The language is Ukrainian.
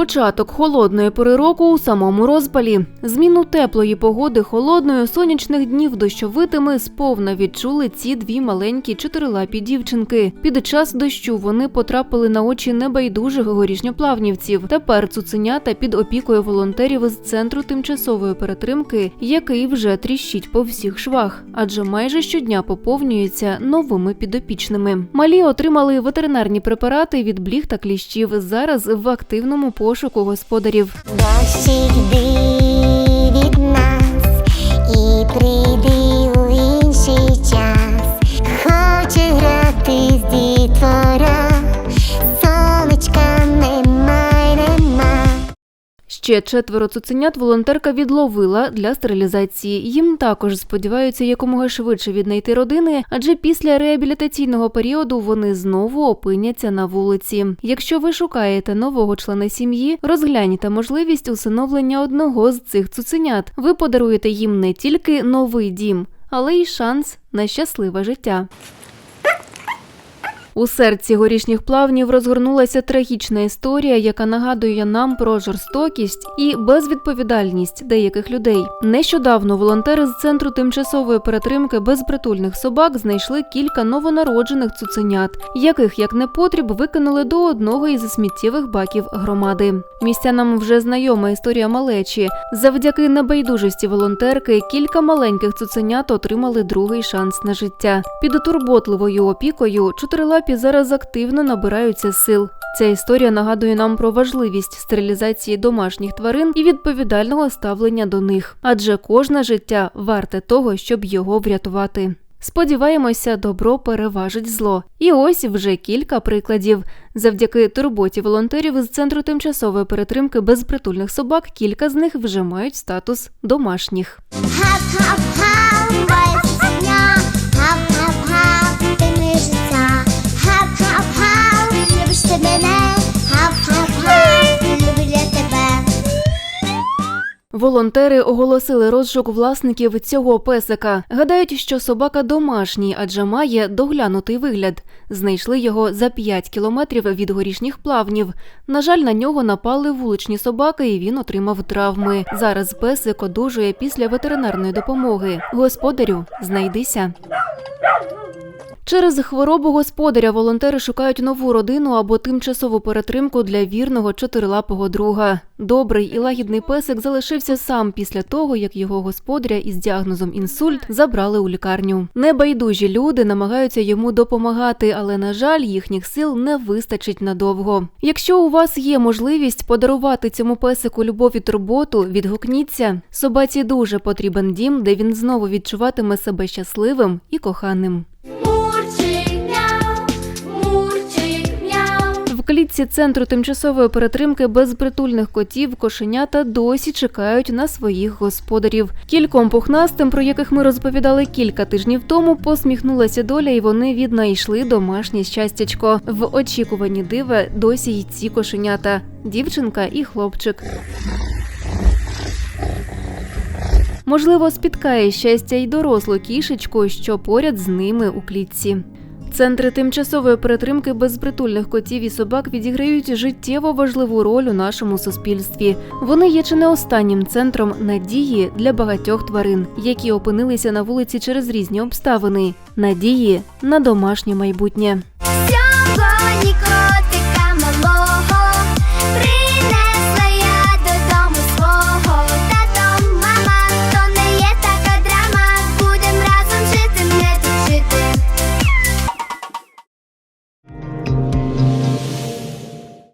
Початок холодної пори року у самому розпалі. Зміну теплої погоди холодною сонячних днів дощовитими сповна відчули ці дві маленькі чотирилапі дівчинки. Під час дощу вони потрапили на очі небайдужих горішньоплавнівців. Тепер цуценята під опікою волонтерів з центру тимчасової перетримки, який вже тріщить по всіх швах, адже майже щодня поповнюється новими підопічними. Малі отримали ветеринарні препарати від бліг та кліщів. Зараз в активному пошуку господарів. Дощик Ще четверо цуценят волонтерка відловила для стерилізації. Їм також сподіваються якомога швидше віднайти родини, адже після реабілітаційного періоду вони знову опиняться на вулиці. Якщо ви шукаєте нового члена сім'ї, розгляньте можливість усиновлення одного з цих цуценят. Ви подаруєте їм не тільки новий дім, але й шанс на щасливе життя. У серці горішніх плавнів розгорнулася трагічна історія, яка нагадує нам про жорстокість і безвідповідальність деяких людей. Нещодавно волонтери з центру тимчасової перетримки безпритульних собак знайшли кілька новонароджених цуценят, яких як непотріб викинули до одного із сміттєвих баків громади. Містянам вже знайома історія малечі. Завдяки небайдужості волонтерки кілька маленьких цуценят отримали другий шанс на життя. Під турботливою опікою чотирилапі зараз активно набираються сил. Ця історія нагадує нам про важливість стерилізації домашніх тварин і відповідального ставлення до них, адже кожне життя варте того, щоб його врятувати. Сподіваємося, добро переважить зло. І ось вже кілька прикладів. Завдяки турботі волонтерів з центру тимчасової перетримки безпритульних собак, кілька з них вже мають статус домашніх. Волонтери оголосили розшук власників цього песика. Гадають, що собака домашній, адже має доглянутий вигляд. Знайшли його за 5 кілометрів від горішніх плавнів. На жаль, на нього напали вуличні собаки, і він отримав травми. Зараз песик одужує після ветеринарної допомоги. Господарю, знайдися. Через хворобу господаря волонтери шукають нову родину або тимчасову перетримку для вірного чотирилапого друга. Добрий і лагідний песик залишився сам після того, як його господаря із діагнозом інсульт забрали у лікарню. Небайдужі люди намагаються йому допомагати, але на жаль, їхніх сил не вистачить надовго. Якщо у вас є можливість подарувати цьому песику любов і турботу, відгукніться. Собаці дуже потрібен дім, де він знову відчуватиме себе щасливим і коханим. Клітці центру тимчасової перетримки безпритульних котів кошенята досі чекають на своїх господарів. Кільком пухнастим, про яких ми розповідали кілька тижнів тому, посміхнулася доля, і вони віднайшли домашнє щастячко. В очікуванні дива досі й ці кошенята дівчинка і хлопчик. Можливо, спіткає щастя й дорослу кішечку, що поряд з ними у клітці. Центри тимчасової перетримки безпритульних котів і собак відіграють життєво важливу роль у нашому суспільстві. Вони є чи не останнім центром надії для багатьох тварин, які опинилися на вулиці через різні обставини. Надії на домашнє майбутнє.